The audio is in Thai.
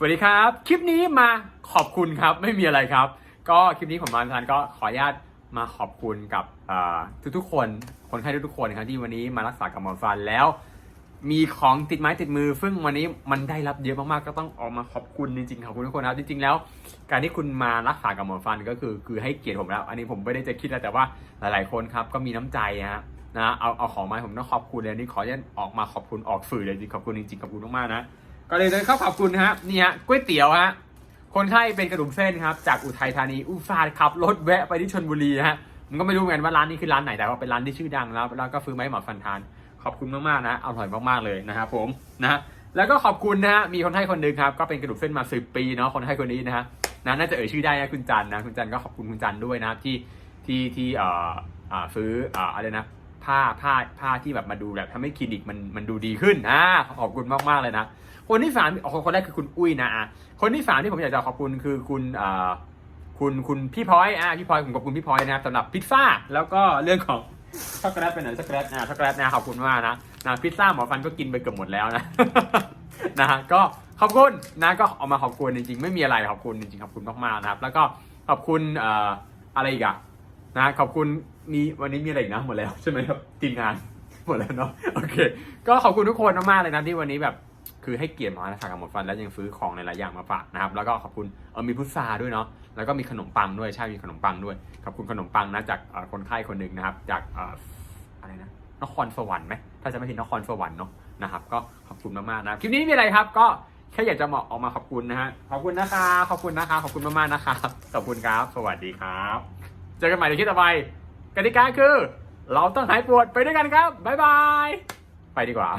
สวัสดีครับ คลิปนี้มาขอบคุณครับไม่มีอะไรครับ ก็คลิปนี้ผมมาทานก็ขออนุญาตมาขอบคุณกับทุกๆคนคนไข้ทุกๆคนครับที่วันนี้มารักษากับหมอฟันแล้ว มีของติดไม้ติดมือ ซึ่งวันนี้มันได้รับเยอะมากๆก็ต้องออกมาขอบคุณจริงๆขอบคุณทุกคนครับจริงๆแล้ว การที่คุณมารักษากับหมอฟันก็คือคือให้เกียรติผมแล้ว อันนี้ผมไม่ได้จะคิดแล้วแต่ว่าหลายๆคนครับก็มีน้ำใจฮะนะเอาเอาของมาผมต้องขอบคุณเลยนี่ขออนุญาตออกมาขอบคุณออกสื่อเลยจริงๆขอบคุณจริงๆขอบคุณมากๆนะ ก็เลยเลยเข้าขอบคุณฮะนี่ฮะก๋วยเตี๋ยวฮะคนไข้เป็นกระดูกเส้นครับจากอุทัยธานีอุตส่าห์ขับรถแวะไปที่ชลบุรีฮะมันก็ไม่รู้เหมือนกันว่าร้านนี้คือร้านไหนแต่ว่าเป็นร้านที่ชื่อดังแล้วแล้วก็ฟื้นมาให้หมอฟันทาน ขอบคุณมากๆนะอร่อยมากๆเลยนะครับผมนะแล้วก็ขอบคุณนะฮะมีคนไข้คนหนึ่งครับก็เป็นกระดูกเส้นมาสิบปีเนาะคนไข้คนนี้นะฮะนะน่าจะเอ่ยชื่อได้นะคุณจันนะคุณจันก็ขอบคุณคุณจันด้วยนะครับที่ที่ที่เอ่ออ่าซื้ออ่าอะไรนะ ผ้าผ้าผ้าที่แบบมาดูแบบทำให้คลินิกมันมันดูดีขึ้นอ่าขอบคุณมากๆเลยนะ คนที่สามอ๋อคนแรกคือคุณอุ้ยนะอะคนที่สามที่ผมอยากจะขอบคุณคือคุณอ่าคุณคุณพี่พลอยอะพี่พลอยผมขอบคุณพี่พลอยนะครับสำหรับพิซซ่าแล้วก็เรื่องของช็อกโกแลตเป็นไหนช็อกโกแลตอะช็อกโกแลตนะขอบคุณมากนะนะพิซซ่าหมอฟันก็กินไปเกือบหมดแล้วนะนะฮะก็ขอบคุณนะก็เอามาขอบคุณจริงๆ ไม่มีอะไรขอบคุณจริงๆขอบคุณมากๆนะครับ แล้วก็ขอบคุณเอ่ออะไรอีกอะ นะขอบคุณมีวันนี้มีอะไรอีกนะหมดแล้วใช่ไหมครับทีมงานหมดแล้วเนาะโอเค ก็ขอบคุณทุกคนมากๆเลยนะที่วันนี้แบบคือให้เกียรติหมอนะกับหมดฟันแล้วยังซื้อของในหลายอย่างมาฝากนะครับแล้วก็ขอบคุณเออมีพุทราด้วยเนาะแล้วก็มีขนมปังด้วยใช่มีขนมปังด้วยขอบคุณขนมปังนะจากคนไข้คนหนึ่งนะครับ จากอะไรนะนครสวรรค์ไหมถ้าจะไม่ผิดนครสวรรค์เนาะนะครับ ก็ขอบคุณมากๆนะคลิปนี้มีอะไรครับ ก็แค่อยากจะมาออกมาขอบคุณนะฮะขอบคุณนะครับขอบคุณนะครับขอบคุณมากๆนะครับขอบคุณครับ สวัสดีครับ เจอกันใหม่ในคลิปต่อไปกติกาคือ เราต้องหายปวดไปด้วยกันครับ บ๊ายบาย ไปดีกว่า